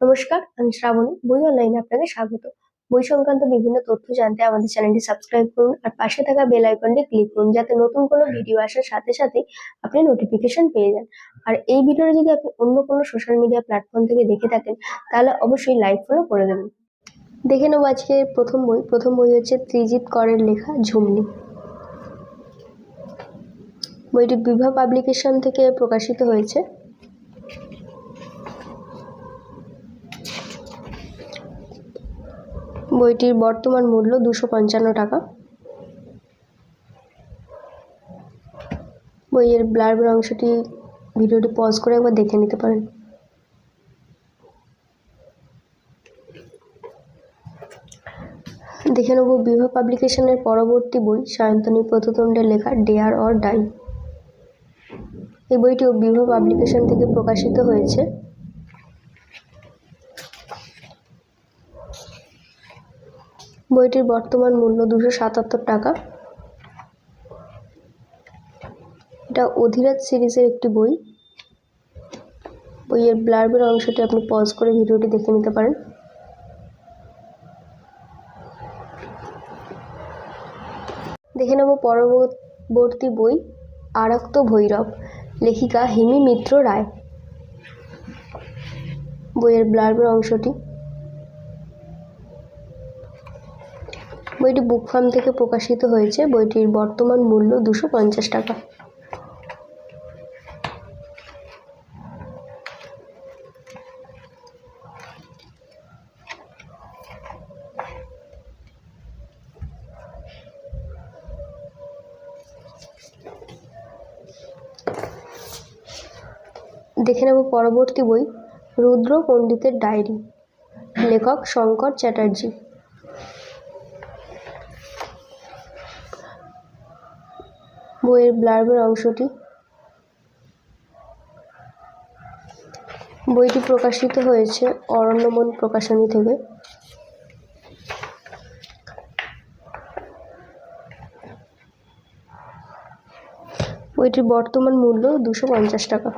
নমস্কার, আমি শ্রাবণী। বই অনলাইনে আপনাকে স্বাগত। বই সংক্রান্ত বিভিন্ন তথ্য জানতে আমাদের চ্যানেলটি সাবস্ক্রাইব করুন আর পাশে থাকা বেল আইকনটি ক্লিক করুন যাতে নতুন কোনো ভিডিও আসার সাথে সাথে আপনি নোটিফিকেশন পেয়ে যান। আর এই ভিডিওটা যদি আপনি অন্য কোনো সোশ্যাল মিডিয়া প্ল্যাটফর্ম থেকে দেখে থাকেন, তাহলে অবশ্যই লাইক ফলো করে দেবেন। দেখে নেব আজকে প্রথম বই। প্রথম বই হচ্ছে ত্রিজিৎ করের লেখা ঝুমনি। বইটি বিভা পাবলিকেশন থেকে প্রকাশিত হয়েছে। বইটির বর্তমান মূল্য দুশো পঞ্চান্ন টাকা। বইয়ের ব্লার্বের অংশটি ভিডিওটি পজ করে একবার দেখে নিতে পারেন। দেখে নেব বিভা পাবলিকেশনের পরবর্তী বই, সায়ন্তনী প্রতদণ্ডের লেখা ডেয়ার অর ডাই এই বইটিও বিভা পাবলিকেশন থেকে প্রকাশিত হয়েছে। বইটির বর্তমান মূল্য দুশো সাতাত্তর টাকা। এটা অধিরাজ সিরিজের একটি বই। বইয়ের ব্লার্বের অংশটি আপনি পজ করে ভিডিওটি দেখে নিতে পারেন। দেখে নেব পরবর্তী বই, আরক্ত ভৈরব, লেখিকা হিমি মিত্র রায়। বইয়ের ব্লার্বের অংশটি। বইটি বুক ফার্ম থেকে প্রকাশিত হয়েছে। বইটির বর্তমান মূল্য দুশো পঞ্চাশ টাকা। দেখে নেব পরবর্তী বই রুদ্র পণ্ডিতের ডায়েরি। লেখক শঙ্কর চ্যাটার্জি। বইয়ের ব্লার্বের অংশটি। বইটি প্রকাশিত হয়েছে অরণ্যমন প্রকাশনী থেকে। বইটির বর্তমান মূল্য দুশো পঞ্চাশ টাকা।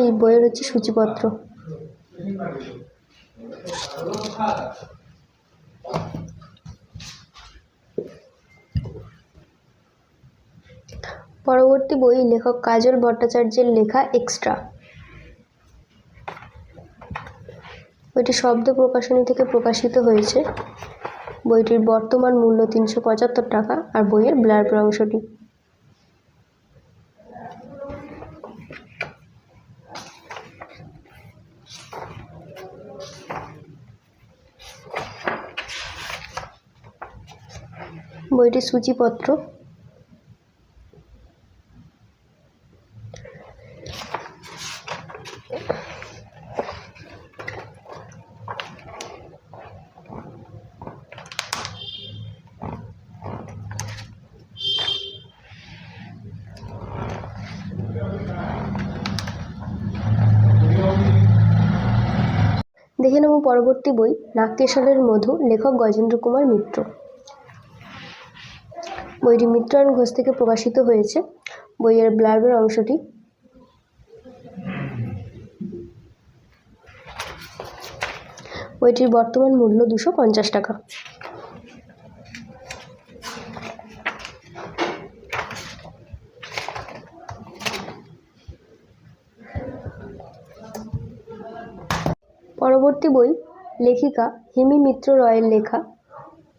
এই বইয়ের হচ্ছে সূচিপত্র। পরবর্তী বই লেখক কাজল ভট্টাচার্যের লেখা এক্সট্রা বইটি শব্দ প্রকাশনী থেকে প্রকাশিত হয়েছে। বইটির বর্তমান মূল্য তিনশো পঁচাত্তর টাকা আর বইয়ের ব্লার্ব অংশটি। বইটির সূচিপত্র। দেখে নেব পরবর্তী বই নাক্যেশ্বরের মধু লেখক গজেন্দ্র কুমার মিত্র। বইটি মিত্রায়ণ ঘোষ থেকে প্রকাশিত হয়েছে। বইয়ের ব্লার্বের অংশটি বইটির বর্তমান মূল্য দুশো পঞ্চাশ টাকা। পরবর্তী বই লেখিকা হিমি মিত্র রয়ের লেখা,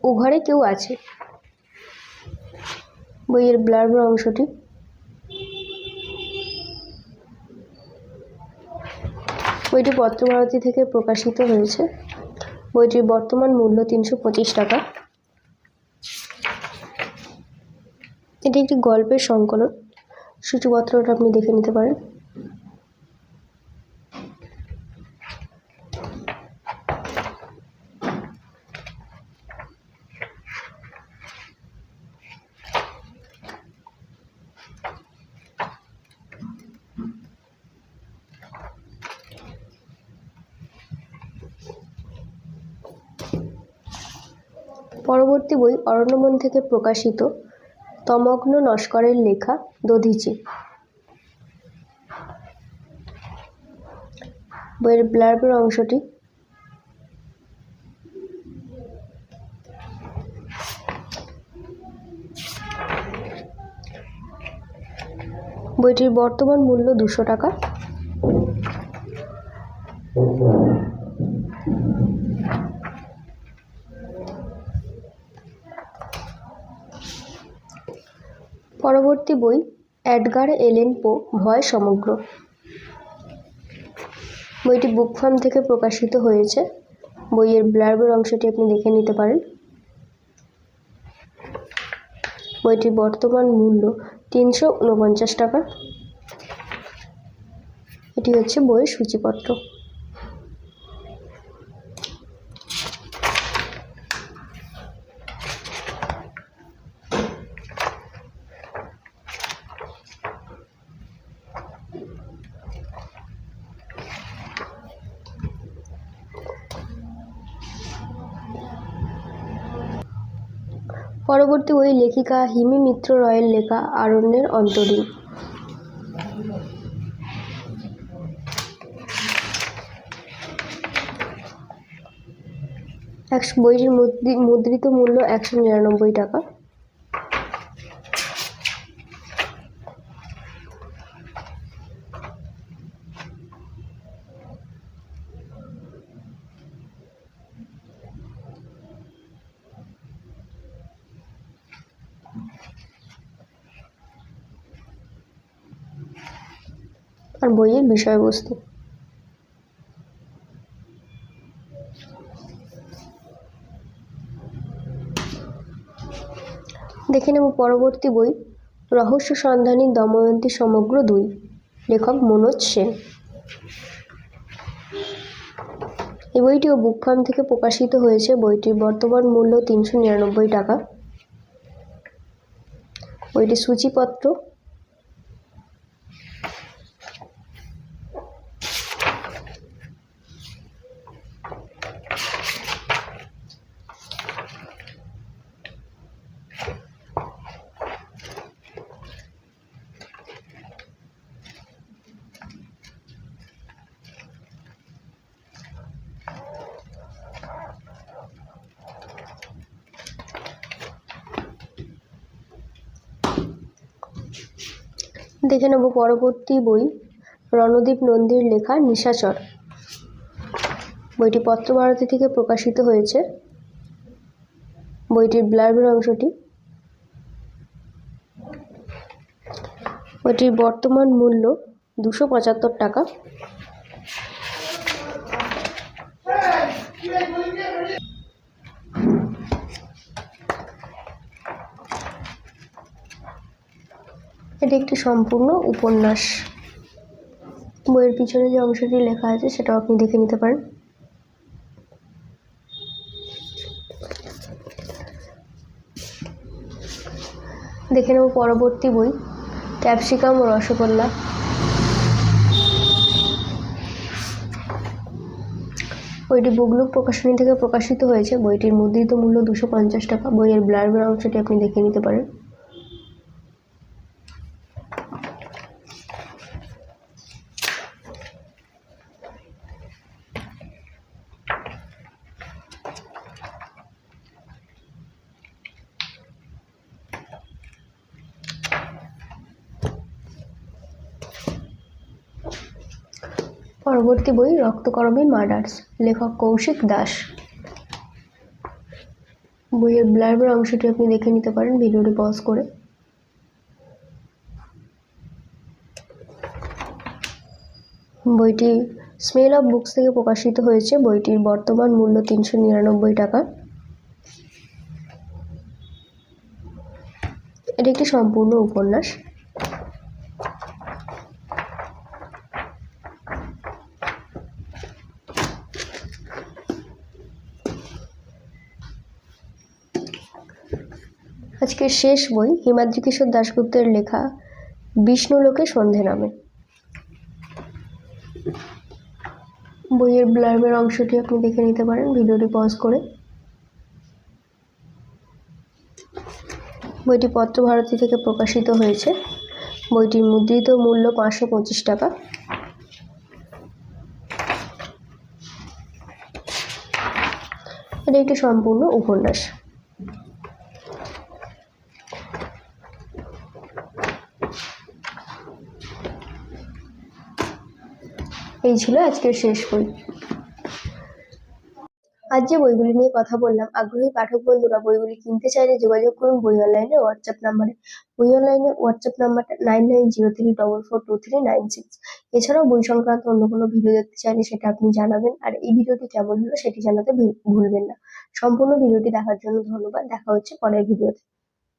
ও ঘরে কেউ আছে? বইয়ের ব্লার্ব অংশটি। বইটি পত্রভারতী থেকে প্রকাশিত হয়েছে। বইটির বর্তমান মূল্য তিনশো পঁচিশ টাকা। এটি একটি গল্পের সংকলন। সূচিপত্রটা আপনি দেখে নিতে পারেন। পরবর্তী বই অরণ্যমন থেকে প্রকাশিত তমগ্ন নস্করের লেখা দধিচি। বইয়ের ব্লার্বের অংশটি বইটির বর্তমান মূল্য দুশো টাকা। পরবর্তী বই অ্যাডগার এলেন পো, ভয় সমগ্র। বইটি বুক ফার্ম থেকে প্রকাশিত হয়েছে। বইয়ের ব্লার্বের অংশটি আপনি দেখে নিতে পারেন। বইটির বর্তমান মূল্য তিনশো উনপঞ্চাশ টাকা। এটি হচ্ছে বইয়ের সূচিপত্র। পরবর্তী ওই লেখিকা হিমি মিত্র রয়ের লেখা আরণ্যের অন্তরীণ একশো বইটির মুদ্রি- মুদ্রিত মূল্য একশো নিরানব্বই টাকা। আর বইয়ের বিষয়বস্তু। দেখে নেব পরবর্তী বই, রহস্য সন্ধানী দময়ন্তী সমগ্র দুই, লেখক মনোজ সেন। এই বইটিও বুক ফার্ম থেকে প্রকাশিত হয়েছে। বইটির বর্তমান মূল্য তিনশো নিরানব্বই টাকা। বইটির সূচিপত্র দেখে নেব পরবর্তী বই, রণদীপ নন্দীর লেখা নিশাচর। বইটি পত্রভারতী থেকে প্রকাশিত হয়েছে। বইটির ব্লার্বের অংশটি। বইটির বর্তমান মূল্য দুশো পঁচাত্তর টাকা। এটি একটি সম্পূর্ণ উপন্যাস। বইয়ের পিছনে যে অংশটি লেখা আছে, সেটাও আপনি দেখে নিতে পারেন। দেখে নেব পরবর্তী বই, ক্যাপসিকাম ও রসগোল্লা। বইটি বুকলুক প্রকাশনী থেকে প্রকাশিত হয়েছে। বইটির মুদ্রিত মূল্য দুশো পঞ্চাশ টাকা। বইয়ের ব্লার্বের অংশটি আপনি দেখে নিতে পারেন। পরবর্তী বই রক্তকরবী মার্ডার্স, লেখক কৌশিক দাস। বইয়ের ব্লার্বের অংশটি আপনি দেখে নিতে পারেন, ভিডিওটি পজ করে। বইটি স্মেল অফ বুকস থেকে প্রকাশিত হয়েছে। বইটির বর্তমান মূল্য তিনশো নিরানব্বই টাকা। এটি একটি সম্পূর্ণ উপন্যাস। আজকের শেষ বই হিমাদ্রি কিশোর দাশগুপ্তের লেখা বিষ্ণুলোকে সন্ধে নামে। বইয়ের ব্লার্বের অংশটি আপনি দেখে নিতে পারেন, ভিডিওটি পজ করে। বইটি পত্রভারতী থেকে প্রকাশিত হয়েছে। বইটির মুদ্রিত মূল্য পাঁচশো পঁচিশ টাকা। এটা একটি সম্পূর্ণ উপন্যাস। এই ছিল আজকের শেষ বই। আজ যে বইগুলি নিয়ে কথা বললাম, আগ্রহী পাঠক বন্ধুরা বইগুলি কিনতে চাইলে যোগাযোগ করুন বই অনলাইনে হোয়াটসঅ্যাপ নাম্বারে। বই অনলাইনে হোয়াটসঅ্যাপ নাম্বারটা nine nine zero three double four two three nine six. এছাড়াও বই সংক্রান্ত অন্য কোনো ভিডিও দেখতে চাইলে সেটা আপনি জানাবেন, আর এই ভিডিওটি কেমন হলো সেটি জানাতে ভুল- ভুলবেন না। সম্পূর্ণ ভিডিওটি দেখার জন্য ধন্যবাদ। দেখা হচ্ছে পরের ভিডিওতে।